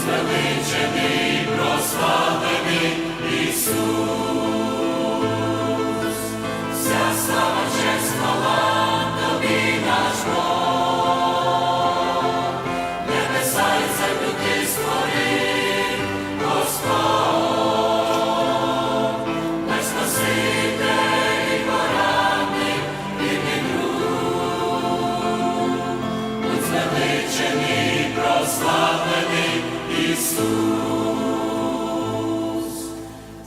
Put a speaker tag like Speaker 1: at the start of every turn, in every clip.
Speaker 1: звеличений, прославлений Ісус, вся слава честь хвала наш Бог, небеса і землю ти створив, Господь, наш спаситель і порадник, друг, будь звеличений, прославлений. Ісус,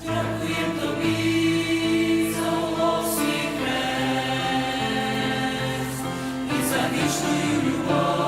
Speaker 1: дякуємо тобі за волос і за вічною любов.